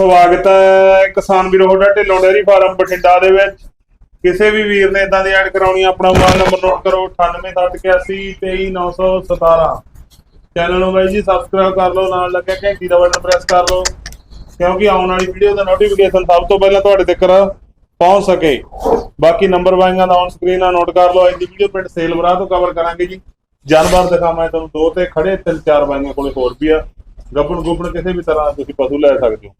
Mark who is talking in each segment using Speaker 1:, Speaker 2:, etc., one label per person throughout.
Speaker 1: ਸਵਾਗਤ ਹੈ ਕਿਸਾਨ ਵੀਰੋ, ਤੁਹਾਡਾ ਢਿੱਲੋਂ ਡੇਰੀ ਫਾਰਮ ਬਠਿੰਡਾ ਦੇ ਵਿੱਚ। ਕਿਸੇ ਵੀ ਵੀਰ ਨੇ ਇਦਾਂ ਦੀ ਐਡ ਕਰਾਉਣੀ ਆਪਣਾ ਮੋਬਾਈਲ ਨੰਬਰ ਨੋਟ ਕਰੋ 9878823917 ਚੈਨਲ ਨੂੰ ਬਾਈ ਜੀ ਸਬਸਕ੍ਰਾਈਬ ਕਰ ਲਓ, ਨਾਲ ਲੱਗਿਆ ਘੰਟੀ ਦਾ ਬਟਨ ਪ੍ਰੈਸ ਕਰ ਲਓ, ਕਿਉਂਕਿ ਆਉਣ ਵਾਲੀ ਵੀਡੀਓ ਦਾ ਨੋਟੀਫਿਕੇਸ਼ਨ ਸਭ ਤੋਂ ਪਹਿਲਾਂ ਤੁਹਾਡੇ ਤੱਕ ਪਹੁੰਚ ਸਕੇ। ਬਾਕੀ ਨੰਬਰ ਵਾਈਆਂ ਦਾ ਔਨ ਸਕਰੀਨ ਆ ਨੋਟ ਕਰ ਲਓ, ਅੱਜ ਦੀ ਵੀਡੀਓ ਪਿੰਡ ਸੇਲ ਤੋਂ ਕਵਰ ਕਰਾਂਗੇ ਜੀ। ਜਾਨਵਰ ਦਿਖਾਵਾਂ ਤੁਹਾਨੂੰ ਦੋ ਤੇ ਖੜੇ, ਤਿੰਨ ਚਾਰ ਵਾਈਆਂ ਕੋਲੇ ਹੋਰ ਵੀ ਆ। ਗੱਬਣ ਗੁੱਬਣ ਕਿਸੇ ਵੀ ਤਰ੍ਹਾਂ ਤੁਸੀਂ ਪਸ਼ੂ ਲੈ ਸਕਦੇ ਹੋ।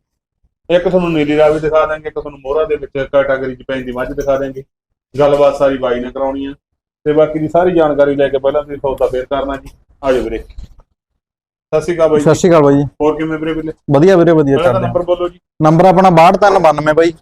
Speaker 1: ਇੱਕ ਤੁਹਾਨੂੰ ਨੀਲੀ ਰਾਵੀ ਦਿਖਾ ਦਾਂਗੇ ਇੱਕ ਤੁਹਾਨੂੰ ਮੋਹਰਾ ਦੇ ਵਿੱਚ ਕੈਟਾਗਰੀ ਚ ਪੈਂਦੀ ਮੱਝ ਦਿਖਾ ਦਾਂਗੇ ਗੱਲਬਾਤ ਸਾਰੀ ਬਾਈ ਨੇ ਕਰਾਉਣੀ ਆ। ਤੇ ਬਾਕੀ ਦੀ ਸਾਰੀ ਜਾਣਕਾਰੀ ਲੈ ਕੇ ਪਹਿਲਾਂ ਤੁਸੀਂ ਸੌਦਾ ਫੇਰ ਕਰਨਾ ਜੀ। ਆਜੋ ਵੀਰੇ। ਸਤਿ ਸ਼੍ਰੀ ਅਕਾਲ ਬਾਈ
Speaker 2: ਸਤਿ ਸ਼੍ਰੀ ਅਕਾਲ ਬਾਈ
Speaker 1: ਹੋਰ ਕਿਵੇਂ ਵੀਰੇ ਵੀਰੇ?
Speaker 2: ਵਧੀਆ ਵੀਰੇ ਵਧੀਆ ਚੱਲਦੇ
Speaker 1: ਨੰਬਰ ਬੋਲੋ ਜੀ।
Speaker 2: ਨੰਬਰ ਆਪਣਾ 62392 ਬਾਈ।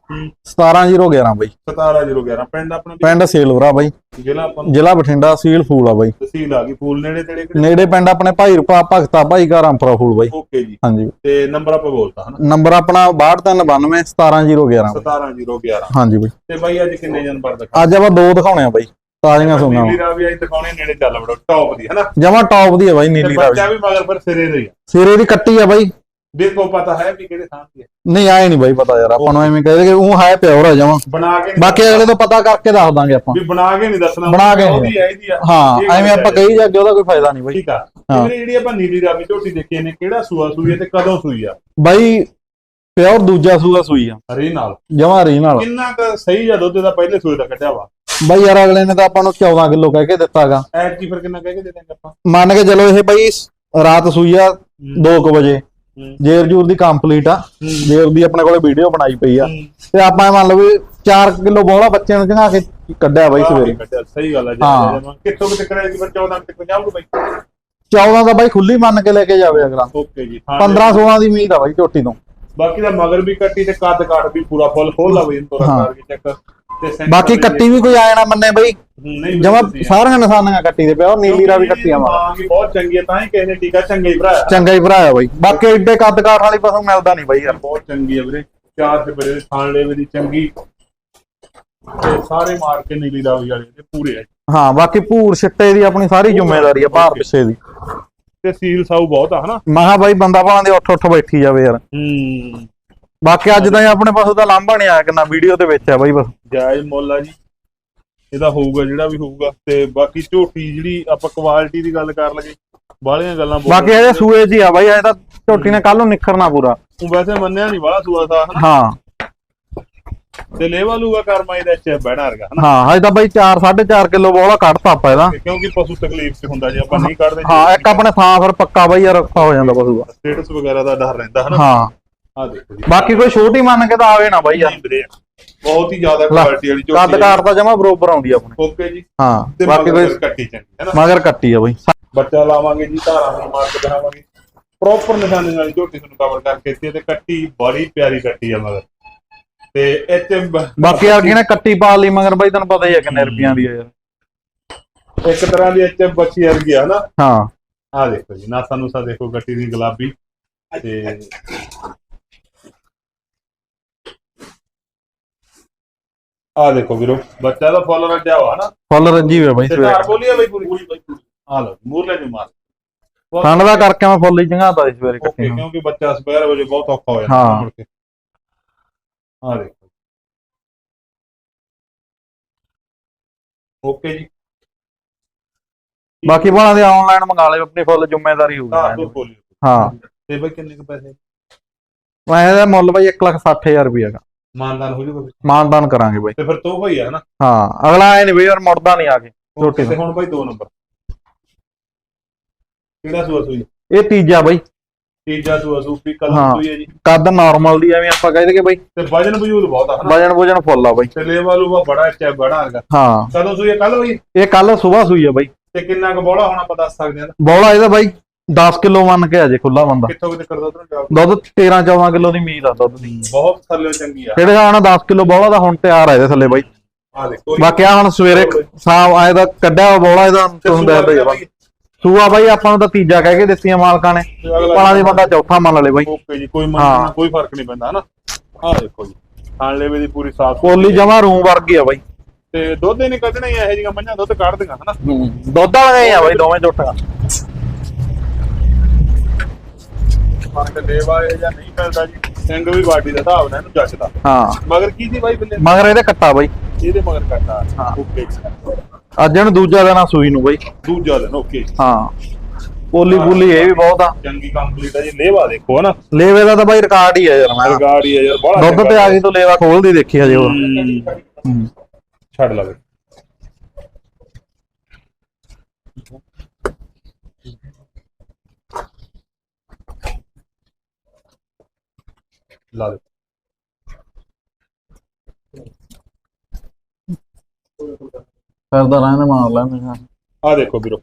Speaker 2: 17011 ਬਾਈ।
Speaker 1: 17011 ਪਿੰਡ ਆਪਣਾ
Speaker 2: ਪਿੰਡ ਸੇਲਵਰਾ ਬਾਈ।
Speaker 1: ਜ਼ਿਲ੍ਹਾ ਆਪਾਂ ਨੂੰ
Speaker 2: ਜ਼ਿਲ੍ਹਾ ਬਠਿੰਡਾ ਸੀਲ ਫੂਲ ਆ ਬਾਈ।
Speaker 1: ਤਹਿਸੀਲ ਆ ਗਈ ਫੂਲ ਨੇੜੇ ਤੇੜੇ
Speaker 2: ਨੇੜੇ ਪਿੰਡ ਆਪਣੇ ਭਾਈ ਰੂਪਾ ਭਗਤਾ ਭਾਈ ਘਰ ਰਾਮਪੁਰਾ ਫੂਲ ਬਾਈ।
Speaker 1: ਓਕੇ ਜੀ।
Speaker 2: ਹਾਂਜੀ।
Speaker 1: ਤੇ ਨੰਬਰ ਆਪਾਂ ਬੋਲਤਾ ਹਨਾ?
Speaker 2: ਨੰਬਰ ਆਪਣਾ 62392 17011
Speaker 1: 17011
Speaker 2: ਹਾਂਜੀ ਬਾਈ।
Speaker 1: ਤੇ ਬਾਈ ਅੱਜ ਕਿੰਨੇ ਜਾਨਵਰ ਦਿਖਾ
Speaker 2: ਅੱਜ ਆਪਾਂ ਦੋ ਦਿਖਾਉਣੇ ਆ ਬਾਈ। ਤਾਜ਼ੀਆਂ ਸੁਣਨਾ
Speaker 1: ਨੀਲੀ ਰਾਵੀ ਅੱਜ ਦਿਖਾਉਣੇ ਨੇੜੇ ਚੱਲ ਵੜੋ ਟੌਪ ਦੀ ਹਨਾ?
Speaker 2: ਜਮਾ ਟੌਪ ਦੀ ਆ ਬਾਈ
Speaker 1: ਤੇ
Speaker 2: ਨੀਲੀ
Speaker 1: ਬੱਚਾ
Speaker 2: ਰਾਵੀ।
Speaker 1: ਵੀ ਮਗਰ ਫਿਰ ਸਿਰੇ ਦੇ ਹੀ ਆ।
Speaker 2: ਸਿਰੇ ਦੀ ਕੱਟੀ ਆ ਬਾਈ।
Speaker 1: ਦੇਖੋ ਪਤਾ ਹੈ ਵੀ ਕਿਹੜੇ ਥਾਂ ਦੀ ਹੈ
Speaker 2: ਨਹੀਂ ਆਏ ਨਹੀਂ ਬਾਈ ਪਤਾ ਯਾਰ ਆਪਾਂ ਨੂੰ ਐਵੇਂ ਕਹਦੇ ਕਿ ਉਹ ਹੈ ਪਿਓਰ ਆ ਜਮਾ।
Speaker 1: ਬਣਾ ਕੇ
Speaker 2: ਬਾਕੀ ਅਗਲੇ ਤੋਂ ਪਤਾ ਕਰਕੇ ਦੱਸ ਦਾਂਗੇ ਆਪਾਂ।
Speaker 1: ਵੀ ਬਣਾ ਕੇ ਨਹੀਂ ਦੱਸਣਾ।
Speaker 2: ਬਣਾ ਕੇ
Speaker 1: ਉਹਦੀ ਹੈ ਇਹਦੀ ਆ।
Speaker 2: ਹਾਂ ਐਵੇਂ ਆਪਾਂ ਕਹੀ ਜਾਗੇ ਉਹਦਾ ਕੋਈ ਫਾਇਦਾ ਨਹੀਂ ਬਾਈ।
Speaker 1: ਠੀਕ ਆ।
Speaker 2: ਹਾਂ।
Speaker 1: ਵੀਰੇ ਜਿਹੜੀ ਆਪਾਂ ਨੀਲੀ ਰਾਵੀ ਝੋਟੀ ਦੇਖੀ ਨੇ ਕਿਹੜਾ ਸੂਆ ਸੂਈ ਹੈ ਤੇ ਕਦੋਂ ਸੂਈ ਆ?
Speaker 2: ਬਾਈ ਪਿਓਰ ਦੂਜਾ ਸੂਆ ਸੂਈ ਆ।
Speaker 1: ਹਰੇ ਨਾਲ।
Speaker 2: ਜਮਾ ਰੀ ਨਾਲ।
Speaker 1: ਕਿੰਨਾ ਕੁ ਸਹੀ ਆ ਦੁੱਧ ਦਾ ਪਹਿਲੇ ਸੂਏ ਦਾ ਕੱਢਿਆ ਵਾ।
Speaker 2: ਬਾਈ ਯਾਰ ਅਗਲੇ ਨੇ ਤਾਂ ਆਪਾਂ ਨੂੰ 14 ਕਿਲੋ ਕਹਿ ਕੇ ਦਿੱਤਾਗਾ।
Speaker 1: ਐਤ ਕੀ ਫਿਰ ਕਿੰਨਾ ਕਹਿ ਕੇ ਦੇ ਦਾਂਗੇ ਆਪਾਂ?
Speaker 2: ਮੰਨ ਕੇ ਚਲੋ ਇਹ ਬਾਈ ਰਾਤ ਸੂਈ ਆ 2 ਵਜੇ।
Speaker 1: ਹੂੰ।
Speaker 2: ਜੇਰ ਜੂਰ ਦੀ ਕੰਪਲੀਟ ਆ। ਜੇਰ ਦੀ ਆਪਣੇ ਕੋਲੇ ਵੀਡੀਓ ਬਣਾਈ ਪਈ ਆ। ਤੇ ਆਪਾਂ ਮੰਨ ਲਓ ਵੀ 4 ਕਿਲੋ ਬੋਲਾ ਬੱਚੇ ਨੂੰ ਚੰਗਾ ਕੇ ਕੱਢਿਆ ਬਾਈ ਸਵੇਰੇ।
Speaker 1: ਸਹੀ ਗੱਲ ਆ ਜੀ। ਕਿੱਥੋਂ ਕਿਤੇ ਕਰਿਆ ਜੀ ਫਿਰ 14 ਤੱਕ ਜਾਊਗਾ ਬਾਈ।
Speaker 2: 14 ਦਾ ਬਾਈ ਖੁੱਲੀ ਮੰਨ ਕੇ ਲੈ ਕੇ ਜਾਵੇ ਅਗਲਾ।
Speaker 1: ਓਕੇ ਜੀ ਹਾਂ।
Speaker 2: 15 16 ਦੀ ਉਮੀਦ ਆ ਬਾਈ ਝੋਟੀ ਤੋਂ।
Speaker 1: ਬਾਕੀ ਦਾ ਮਗਰ ਵੀ ਕੱਟੀ ਤੇ ਕੱਦ ਕਾਠ ਵੀ ਪੂਰਾ ਫੁੱਲ ਬਈ ਤੋਰਾ
Speaker 2: ਹਾਂ।
Speaker 1: ਕਰਕੇ ਚੈੱਕ ਤੇ
Speaker 2: ਬਾਕੀ ਕੱਟੀ ਵੀ ਕੋਈ ਆਇਆ ਨਾ ਮੰਨੇ ਬਾਈ।
Speaker 1: ਨਹੀਂ
Speaker 2: ਜਮਾ। ਸਾਰੀਆਂ ਨਿਸ਼ਾਨੀਆਂ ਕੱਟੀ ਦੇ ਪਿਆ ਉਹ ਨੀਲੀ ਕੱਟੀਆਂ ਵਾ
Speaker 1: ਹਾਂ ਵੀ ਬਹੁਤ ਚੰਗੀ ਹੈ ਤਾਂ ਹੀ ਕਿਸੇ ਨੇ ਟੀਕਾ ਚੰਗਾ ਹੀ ਭਰਾਇਆ।
Speaker 2: ਚੰਗਾ ਹੀ ਭਰਾ ਆ ਬਾਈ। ਬਾਕੀ ਏਡੇ ਕੱਦ ਕਾਠ ਵਾਲੀ ਪਸੂ ਮਿਲਦਾ ਨਹੀਂ ਬਾਈ ਯਾਰ।
Speaker 1: ਬਹੁਤ ਚੰਗੀ ਹੈ ਵੀਰੇ। ਚਾਰ ਤੇ ਬਰੇ ਥਾਣ ਲੈਵੇ ਦੀ ਚੰਗੀ। ਤੇ ਸਾਰੇ ਮਾਰ ਕੇ ਨੀਲੀ ਰਾਵੀ ਵਾਲੇ ਤੇ ਪੂਰੇ ਹੈ
Speaker 2: ਹਾਂ ਬਾਕੀ ਭੂਰ ਛਿੱਟੇ ਦੀ ਆਪਣੀ ਸਾਰੀ ਜ਼ਿੰਮੇਵਾਰੀ ਆ ਭਾਰ ਪਿੱਛੇ ਦੀ।
Speaker 1: ਤੇ ਸੀਲ ਸਾਊ ਬਹੁਤ ਆ ਹਨਾ?
Speaker 2: ਮੈਂ ਕਿਹਾ ਬਾਈ ਬੰਦਾ ਭਾਲਾਂ ਦੇ ਉੱਠ ਉੱਠ ਬੈਠੀ ਜਾਵੇ ਯਾਰ।
Speaker 1: ਹੂੰ।
Speaker 2: ਬਾਕੀ ਅੱਜ ਤਾਂ ਆਪਣੇ ਪਾਸੋਂ ਤਾਂ ਲਾਂਭਾ ਨਹੀਂ ਆਇਆ ਕਿੰਨਾ ਵੀਡੀਓ ਦੇ ਵਿੱਚ ਆ ਬਾਈ ਬਸ।
Speaker 1: ਜਾਇਜ਼ ਮੁੱਲ ਆ ਜੀ। ਇਹਦਾ ਹੋਊਗਾ ਜਿਹੜਾ ਵੀ ਹੋਊਗਾ ਤੇ ਬਾਕੀ ਝੋਟੀ ਜਿਹੜੀ ਆਪਾਂ ਕੁਆਲਿਟੀ ਦੀ ਗੱਲ ਕਰ ਲਗੇ ਬਾਹਲੀਆਂ ਗੱਲਾਂ
Speaker 2: ਬਾਕੀ ਇਹਦੇ ਸੂਏ ਹੀ ਆ ਬਾਈ ਇਹ ਤਾਂ ਝੋਟੀ ਨੇ ਕੱਲ ਨੂੰ ਨਿਖਰਨਾ ਪੂਰਾ।
Speaker 1: ਤੂੰ ਵੈਸੇ ਮੰਨਿਆ ਨਹੀਂ ਬਾਹਲਾ ਸੂਆ ਸਾ ਹਨਾ
Speaker 2: ਹਾਂ।
Speaker 1: ਤੇ ਲੇਵਾ ਲੂਗਾ ਕਰਮਾਈ ਦਾ ਚ ਬਹਿਣਾ ਰਗਾ
Speaker 2: ਹਾਂ ਹਜੇ ਤਾਂ ਬਾਈ 4 4.5 ਕਿਲੋ ਬੋਲਾ ਕੱਢਤਾ ਆਪਾਂ ਇਹਦਾ।
Speaker 1: ਤੇ ਕਿਉਂਕਿ ਪਸ਼ੂ ਤਕਲੀਫ ਚ ਹੁੰਦਾ ਜੇ ਆਪਾਂ ਨਹੀਂ ਕੱਢਦੇ
Speaker 2: ਹਾਂ ਇੱਕ ਆਪਣੇ ਥਾਂ ਫਿਰ ਪੱਕਾ ਬਾਈ ਯਾਰ ਔਖਾ ਹੋ ਜਾਂਦਾ ਪਸ਼ੂ ਦਾ।
Speaker 1: ਸਟੇਟਸ ਵਗੈਰਾ ਦਾ ਡਰ ਰਹਿੰਦਾ ਹਨਾ?
Speaker 2: ਹਾਂ।
Speaker 1: ਆ ਦੇਖੋ ਜੀ।
Speaker 2: ਬਾਕੀ ਕੋਈ ਛੋਟੀ ਮੰਨ ਕੇ ਤਾਂ ਆਵੇ ਨਾ ਬਾਈ ਯਾਰ।
Speaker 1: ਵੀਰੇ, ਬਹੁਤ ਹੀ ਜ਼ਿਆਦਾ ਕੁਆਲਿਟੀ ਵਾਲੀ
Speaker 2: ਕੱਦ
Speaker 1: ਝੋਟੀ
Speaker 2: ਕਾਠ ਤਾਂ ਜਮਾ ਬਰੋਬਰ ਆਉਂਦੀ ਆ ਆਪਣੇ।
Speaker 1: ਓਕੇ ਜੀ।
Speaker 2: ਹਾਂ ਬਾਕੀ ਕੋਈ
Speaker 1: ਕੱਟੀ ਚੰਗੀ ਹੈ ਨਾ।
Speaker 2: ਮਗਰ ਕੱਟੀ ਆ ਬਾਈ।
Speaker 1: ਬੱਚਾ ਲਾਵਾਂਗੇ ਜੀ ਧਾਰਾਂ ਨੂੰ ਮਾਰ ਕੇ ਦਿਖਾਵਾਂਗੇ। ਪ੍ਰੋਪਰ ਨਿਸ਼ਾਨੇ ਨਾਲ ਝੋਟੀ ਤੁਹਾਨੂੰ ਕਵਰ ਕਰਕੇ ਦਿੱਤੀ ਤੇ ਕੱਟੀ ਬੜੀ ਪਿਆਰੀ ਕੱਟੀ ਆ ਮਗਰ। ਤੇ ਇੱਥੇ
Speaker 2: ਬਾਕੀ ਯਾਰ ਕਿਹਨੇ ਕੱਟੀ ਪਾ ਲਈ ਮਗਰ ਬਾਈ ਤੈਨੂੰ ਪਤਾ ਹੀ ਆ ਕਿੰਨੇ ਰੁਪਈਆਂ ਦੀ ਆ ਯਾਰ।
Speaker 1: ਇੱਕ ਤਰ੍ਹਾਂ ਦੀ ਇੱਥੇ ਬੱਚੀ ਵਰਗੀ ਆ ਹਨਾ?
Speaker 2: ਹਾਂ।
Speaker 1: ਆ ਦੇਖੋ ਜੀ ਨਾਸਾ ਨੂਸਾ ਦੇਖੋ ਗੱਟੀ ਦੀ ਗੁਲਾਬੀ। ਤੇ ਆ ਦੇਖੋ ਵੀਰੋ ਬੱਚਾ ਦਾ ਫੁੱਲ ਰੱਜਿਆ ਹੋਆ ਨਾ।
Speaker 2: ਫੁੱਲ ਰੱਜੀ ਹੋਇਆ ਬਾਈ
Speaker 1: ਤੇ
Speaker 2: ਸਵੇਰੇ।
Speaker 1: ਧਾਰ ਬੋਲੀ ਆ ਬਈ ਪੂਰੀ? ਆ ਲਓ ਮੂਰਲੇ ਨੂੰ ਮਾਰ।
Speaker 2: ਠੰਡ ਦਾ ਕਰਕੇ ਮੈਂ ਫੁੱਲ ਹੀ ਚੰਗਾਤਾ ਸੀ ਸਵੇਰੇ ਕੱਟੀ
Speaker 1: ਓਕੇ
Speaker 2: ਨੂੰ।
Speaker 1: ਕਿਉਂਕਿ ਬੱਚਾ ਸਪੈਰ ਵਜੇ ਬਹੁਤ ਔਖਾ ਹੋ ਜਾਂਦਾ
Speaker 2: ਹਾਂ।
Speaker 1: ਮੁੜ ਕੇ। ਆ ਦੇਖੋ ਓਕੇ ਜੀ।
Speaker 2: ਬਾਕੀ ਬਾਣਾ ਦੇ ਆਨਲਾਈਨ ਮੰਗਾ ਲਿਓ ਆਪਣੀ ਫੁੱਲ ਜ਼ਿੰਮੇਵਾਰੀ
Speaker 1: ਧਾਰ
Speaker 2: ਹੋਊਗੀ
Speaker 1: ਤੋਂ ਬੋਲੀ
Speaker 2: ਹਾਂ।
Speaker 1: ਤੇ ਬਈ ਕਿੰਨੇ ਕੁ ਪੈਸੇ?
Speaker 2: ਮੈਂ ਇਹਦਾ ਮੁੱਲ ਬਾਈ 160000 ਰੁਪਈਆ ਦਾ
Speaker 1: ਮਾਨਦਾਨ ਹੋ ਜੂਗਾ
Speaker 2: ਮਾਨਦਾਨ ਕਰਾਂਗੇ ਬਾਈ।
Speaker 1: ਤੇ ਫਿਰ ਤੋਂ ਹੋਈ ਆ ਨਾ
Speaker 2: ਹਾਂ ਅਗਲਾ ਐ ਨਹੀਂ ਬਈ ਯਾਰ ਮੁੜਦਾ ਨਹੀਂ ਆ ਕੇ
Speaker 1: ਤੇ ਹੁਣ ਬਾਈ ਦੋ ਨੰਬਰ। ਕਿਹੜਾ ਸੂਆ ਸੂਈ?
Speaker 2: ਇਹ ਤੀਜਾ ਬਾਈ।
Speaker 1: ਤੀਜਾ ਸੂਆ ਸੂਪੀ
Speaker 2: ਹਾਂ।
Speaker 1: ਸੂਈ ਹੈ ਜੀ।
Speaker 2: ਕੱਦ ਨਾਰਮਲ ਦੀ ਐਵੇਂ ਆਪਾਂ ਕਹਿੰਦੇ ਕਿ ਬਾਈ।
Speaker 1: ਤੇ ਵਜਨ ਵਜੂਦ ਬਹੁਤ ਆ ਹਨਾ?
Speaker 2: ਵਜਨ ਵਜਨ ਫੁੱਲ ਆ ਬਾਈ।
Speaker 1: ਤੇ ਲੇਵਾ ਲੂਵਾ ਬੜਾ ਚੈ ਬੜਾ ਹੈਗਾ।
Speaker 2: ਹਾਂ।
Speaker 1: ਕਦੋਂ ਸੂਈ ਕੱਲ ਹੋਈ
Speaker 2: ਇਹ ਕੱਲ ਸਵੇਰ ਸੂਈ ਆ ਬਾਈ।
Speaker 1: ਤੇ ਕਿੰਨਾ ਕੁ ਬੋਲਾ ਹੋਣਾ ਆਪਾਂ ਦੱਸ ਸਕਦੇ ਹਾਂ
Speaker 2: ਬੌਲਾ ਇਹਦਾ ਬਾਈ। 10 ਕਿਲੋ ਮੰਨ ਕੇ ਅਜੇ ਖੁੱਲਾ ਬੰਦਾ।
Speaker 1: ਕਿੱਥੋਂ ਕਿਤੇ ਕਰਦਾ ਜਵਾਬ
Speaker 2: ਦੁੱਧ 13 14 ਕਿਲੋ ਦੀ ਉਮੀਦ ਆ ਦੁੱਧ ਦੀ।
Speaker 1: ਬਹੁਤ ਥੱਲੇ ਚੰਗੀ ਆ।
Speaker 2: ਜਿਹੜੇ ਹੁਣ 10 ਕਿਲੋ ਬੌਲਾ ਦਾ ਹੁਣ ਤਿਆਰ ਆ ਇਹਦੇ ਥੱਲੇ ਬਾਈ।
Speaker 1: ਆ ਦੇਖੋ
Speaker 2: ਬਾਕੀ ਆ ਹੁਣ ਸਵੇਰੇ ਸਾਹ ਆਏ ਦਾ ਕੱਢਿਆ ਬੌਲਾ ਇਹਦਾ ਤੁਹਾਨੂੰ ਦੱਸਦਾ ਹੀ ਆ ਬਾਈ। ਸੂਆ ਬਾਈ ਆਪਾਂ ਨੂੰ ਤਾਂ ਤੀਜਾ ਕਹਿ ਕੇ ਦਿੱਤੀਆਂ ਮਾਲਕਾਂ ਨੇ। ਪਾਲਾ ਦੀ ਬੰਦਾ ਚੌਥਾ ਮੰਨ ਲਏ ਬਾਈ।
Speaker 1: ਓਕੇ ਜੀ ਕੋਈ
Speaker 2: ਹਾਂ।
Speaker 1: ਮੰਨਣਾ ਕੋਈ ਫ਼ਰਕ ਨਹੀਂ ਪੈਂਦਾ ਹਨਾ? ਆ ਦੇਖੋ ਜੀ ਖਾਣ ਲੈਵੇ ਦੀ ਪੂਰੀ ਸਾਫ਼
Speaker 2: ਕੋਲੀ ਜਮਾ ਰੂਮ ਵਰਗੀ ਆ ਬਾਈ।
Speaker 1: ਤੇ ਦੁੱਧ ਇਹਨੇ ਕੱਢਣਾ ਹੀ ਇਹੋ ਜਿਹੀਆਂ ਮੱਝਾਂ ਦੁੱਧ ਕੱਢਦੀਆਂ ਹਨਾ?
Speaker 2: ਦੁੱਧ ਵਾਲੀਆਂ ਹੀ ਆ ਬਾਈ ਦੋਵੇਂ ਝੋਟੀਆਂ
Speaker 1: ਮਨ ਤੇ ਲੇਵਾ ਇਹ ਜਾਂ ਨਹੀਂ ਮਿਲਦਾ ਜੀ ਸਿੰਘ ਵੀ ਬਾਡੀ ਦਾ ਹਿਸਾਬ ਨਾਲ ਇਹਨੂੰ ਜੱਜਦਾ
Speaker 2: ਹਾਂ।
Speaker 1: ਮਗਰ ਕੀ ਸੀ ਬਾਈ ਬਿੱਲੇ
Speaker 2: ਮਗਰ ਇਹਦੇ ਕੱਟਾ ਬਾਈ।
Speaker 1: ਇਹਦੇ ਮਗਰ ਕੱਟਾ।
Speaker 2: ਹਾਂ।
Speaker 1: ਓਕੇ
Speaker 2: ਅੱਜ ਇਹਨੂੰ ਦੂਜਾ ਦੇਣਾ ਸੂਈ ਨੂੰ ਬਾਈ।
Speaker 1: ਦੂਜਾ ਦਿਨ ਓਕੇ
Speaker 2: ਹਾਂ। ਪੋਲੀ ਪੂਲੀ ਇਹ ਵੀ ਬਹੁਤ ਆ।
Speaker 1: ਚੰਗੀ ਕੰਪਲੀਟ ਹੈ ਜੀ। ਲੇਵਾ ਦੇਖੋ ਹਨਾ।
Speaker 2: ਲੇਵੇ ਦਾ ਤਾਂ ਬਾਈ ਰਿਕਾਰਡ ਹੀ ਆ ਯਾਰ ਮੈਂ
Speaker 1: ਗਾੜੀ ਹੈ ਯਾਰ ਬੜਾ
Speaker 2: ਦੁੱਧ ਤੇ ਆ ਗਈ ਤੂੰ ਲੇਵਾ ਖੋਲਦੀ ਦੇਖੀ ਹਜੇ ਹੋਰ।
Speaker 1: ਛੱਡ ਲਵੇ ਲਾ ਦੇ
Speaker 2: ਕਰਦਾ ਰਹਿੰਦੇ ਮਾਰ ਲੈਂਦੇ ਹਾਂ
Speaker 1: ਆ ਦੇਖੋ ਵੀਰੋ।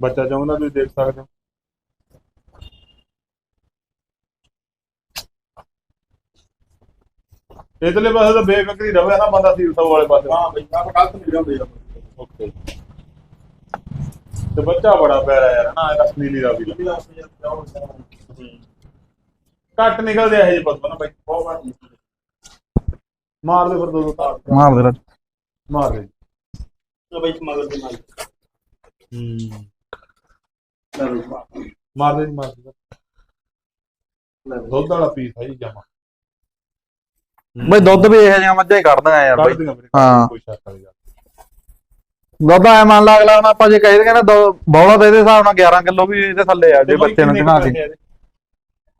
Speaker 1: ਬੱਚਾ ਚਾਹੁੰਦਾ ਤੁਸੀਂ ਦੇਖ ਸਕਦੇ ਹੋ। ਇਧਰਲੇ ਪਾਸੇ ਤਾਂ ਬੇਫਿਕਰੀ ਰਵੇ ਨਾ ਬੰਦਾ ਸੀਲ ਸਭ ਵਾਲੇ ਪਾਸੇ। ਹਾਂ ਬਈ ਆਪ ਗਲਤ ਨਹੀਂ ਰਹੀ ਓਕੇ। ਤੇ ਬੱਚਾ ਬੜਾ ਪਿਆਰਾ ਯਾਰ ਨਾ ਇਹਦਾ ਨੀਲੀ ਦਾ ਵੀ ਕੱਟ ਨਿਕਲਦੇ ਇਹ ਜੇ ਪਤਾ ਨਾ ਬਾਈ। ਬਹੁਤ ਵਾਰ ਮਾਰ ਦੇ ਫਿਰ ਦੋ ਦੋ ਤਾਰ।
Speaker 2: ਮਾਰ ਦੇ ਰੱਜ।
Speaker 1: ਮਾਰ ਦੇ।
Speaker 3: ਬਈ ਮਗਰ ਦੇ ਨਾਲ
Speaker 1: ਹੂੰ ਮਾਰ। ਦੇ ਮਾਰ ਦੇ। ਦੁੱਧ ਵਾਲਾ ਪੀਸ ਹੈ ਜੀ ਜਮਾ।
Speaker 2: ਬਈ ਦੁੱਧ ਵੀ ਇਹੋ ਜਿਹੀਆਂ ਮੱਝਾਂ ਹੀ ਕੱਢਦੀਆਂ ਯਾਰ
Speaker 1: ਕੱਢ
Speaker 2: ਬਾਈ
Speaker 1: ਵੀਰੇ
Speaker 2: ਹਾਂ।
Speaker 1: ਕੋਈ ਸ਼ੱਕ ਵਾਲੀ ਗੱਲ
Speaker 2: ਦੁੱਧ ਐ ਮੰਨ ਲਾ ਅਗਲਾ ਹੁਣ ਆਪਾਂ ਜੇ ਕਹੀ ਕਹਿੰਦੇ ਬੌਲਾ ਤਾਂ ਇਹਦੇ ਹਿਸਾਬ ਨਾਲ 11 ਕਿਲੋ ਵੀ ਇਹਦੇ ਥੱਲੇ ਆ ਜੇ ਬੱਚੇ ਨੂੰ ਦਿਖਾ ਦੇ।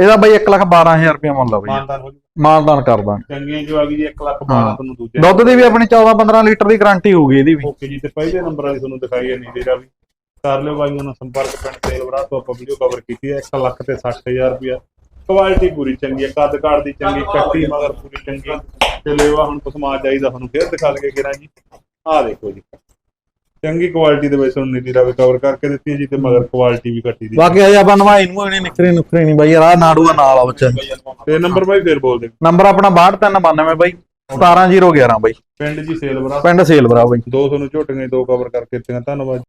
Speaker 2: ਇਹਦਾ ਬਾਈ 1 ਲੱਖ 12000 ਰੁਪਏ ਮੁੱਲ ਆ ਬਾਈ।
Speaker 1: ਹੋ ਜੂ
Speaker 2: ਮਾਨਦਾਨ ਕਰ ਦਾਂਗੇ।
Speaker 1: ਚੰਗੀਆਂ ਜੋ ਆ ਗਈ ਜੀ 1 ਲੱਖ 12
Speaker 2: ਹਾਂ।
Speaker 1: ਤੁਹਾਨੂੰ ਦੂਜੇ।
Speaker 2: ਦੁੱਧ ਦੀ ਵੀ ਆਪਣੀ 14 15 ਲੀਟਰ ਦੀ ਗਾਰੰਟੀ ਹੋਊਗੀ ਇਹਦੀ ਵੀ।
Speaker 1: ਓਕੇ ਜੀ ਤੇ ਪਹਿਲੇ ਨੰਬਰ ਵਾਲੀ ਤੁਹਾਨੂੰ ਦਿਖਾਈ ਹੈ ਨੀਲੇ ਦਾ ਵੀ। ਕਰ ਲਿਓ ਬਾਈਆਂ ਨਾਲ ਸੰਪਰਕ ਪਿੰਡ ਤੇਲ ਬਰਾ ਤੋਂ ਆਪਾਂ ਵੀਡੀਓ ਕਵਰ ਕੀਤੀ ਹੈ। 1 ਲੱਖ ਤੇ 60000 ਰੁਪਇਆ। ਕੁਆਲਿਟੀ ਪੂਰੀ ਚੰਗੀ ਹੈ ਕੱਦ ਕਾੜ ਦੀ ਚੰਗੀ ਕੱਟੀ ਮਗਰ ਪੂਰੀ ਚੰਗੀ। ਤੇ ਲੇਵਾ ਹੁਣ ਪਸਮਾ ਜਾਈਦਾ ਤੁਹਾਨੂੰ ਫੇਰ ਦਿਖਾ ਲਗੇ ਕਿਰਾਂ ਜੀ। ਆਹ ਦੇਖੋ ਜੀ। ਚੰਗੀ ਕੁਆਲਿਟੀ ਦੇ ਵਿੱਚ ਤੁਹਾਨੂੰ ਨੀਲੀ ਰਾਵੇ ਕਵਰ ਕਰਕੇ ਦਿੱਤੀ ਹੈ ਜੀ ਤੇ ਮਗਰ ਕੁਆਲਿਟੀ ਵੀ ਕੱਟੀ ਦੀ
Speaker 2: ਬਾਕੀ ਹਜੇ ਆਪਾਂ ਨਵਾਈ ਨੂੰ ਨਹੀਂ ਨਿਕਰੀ ਨੁਕਰੀ ਨਹੀਂ ਬਾਈ ਯਾਰ ਆਹ ਨਾੜੂਆ ਨਾਲ ਆ ਬੱਚੇ।
Speaker 1: ਤੇ ਨੰਬਰ ਬਾਈ ਫੇਰ ਬੋਲ ਦੇ।
Speaker 2: ਨੰਬਰ ਆਪਣਾ 62392 ਬਾਈ 17011 ਬਾਈ।
Speaker 1: ਪਿੰਡ ਜੀ ਸੇਲ ਬਰਾ
Speaker 2: ਪਿੰਡ ਸੇਲਵਰਾ ਬਾਈ।
Speaker 1: ਦੋ ਤੁਹਾਨੂੰ ਝੋਟੀਆਂ ਦੋ ਕਵਰ ਕਰਕੇ ਦਿੱਤੀਆਂ ਧੰਨਵਾਦ।